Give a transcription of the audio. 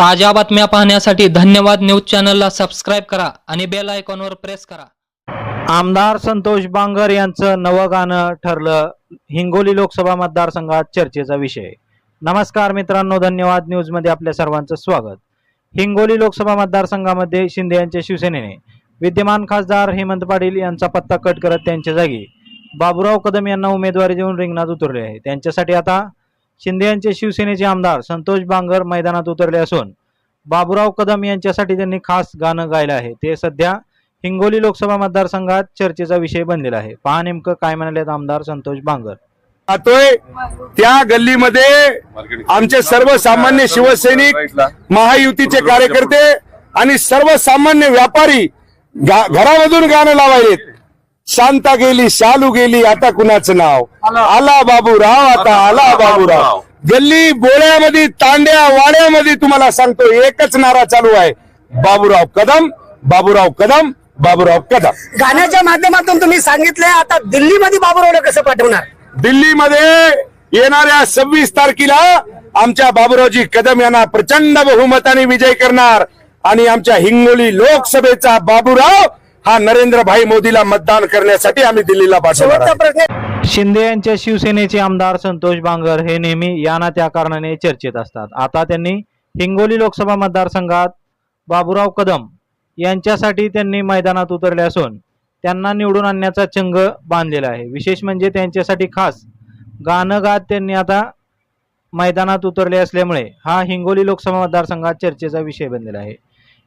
ताज्या बातम्या पाहण्यासाठी धन्यवाद न्यूज चॅनलला सबस्क्राईब करा आणि बेल आयकॉनवर प्रेस करा. आमदार संतोष बांगर यांचं नवं गाणं ठरलं. हिंगोली लोकसभा मतदारसंघात चर्चेचा विषय. नमस्कार मित्रांनो धन्यवाद न्यूजमध्ये आपल्या सर्वांचं स्वागत. हिंगोली लोकसभा मतदारसंघामध्ये शिंदे यांच्या शिवसेनेने विद्यमान खासदार हेमंत पाटील यांचा पत्ता कट करत त्यांच्या जागी. बाबुराव कदम यांना उमेदवारी देऊन रिंगणात उतरले आहे. त्यांच्यासाठी आता शिंदे यांचे शिवसेनेचे आमदार संतोष बांगर मैदानात उतरले असून बाबुराव कदम यांच्यासाठी त्यांनी खास गाणं गायलं आहे. ते सध्या हिंगोली लोकसभा मतदारसंघात चर्चेचा विषय बनलेला आहे. पहा नेमकं काय म्हणाले आमदार संतोष बांगर. जातोय त्या गल्लीमध्ये आमचे सर्वसामान्य शिवसैनिक महायुतीचे कार्यकर्ते आणि सर्वसामान्य व्यापारी घरामधून गाणं लावायलेत. शांता गेली शालू गेली आता कुणाचं नाव? आला. बाबूराव आता आला बाबूराव गल्ली बोळ्यामध्ये तांड्या वाड्यामध्ये तुम्हाला सांगतो एकच नारा चालू आहे. बाबूराव कदम बाबूराव कदम बाबूराव कदम. गाण्याच्या माध्यमातून तुम्ही सांगितलंय आता दिल्लीमध्ये बाबुरावला कसं पाठवणार? दिल्लीमध्ये येणाऱ्या सव्वीस तारखेला आमच्या बाबुरावजी कदम यांना प्रचंड बहुमताने विजय करणार. आणि आमच्या हिंगोली लोकसभेचा बाबूराव हा नरेंद्र भाई मोदीला मतदान करण्यासाठी आम्ही दिल्लीला पाठवणार शिंदे यांच्या शिवसेनेचे आमदार संतोष बांगर हे नेहमी या ना त्या कारणाने चर्चेत असतात. आता त्यांनी हिंगोली लोकसभा मतदारसंघात बाबुराव कदम यांच्यासाठी त्यांनी मैदानात उतरले असून त्यांना निवडून आणण्याचा चंग बांधलेला आहे. विशेष म्हणजे त्यांच्यासाठी खास गाणं गात त्यांनी आता मैदानात उतरले असल्यामुळे हा हिंगोली लोकसभा मतदारसंघात चर्चेचा विषय बनलेला आहे.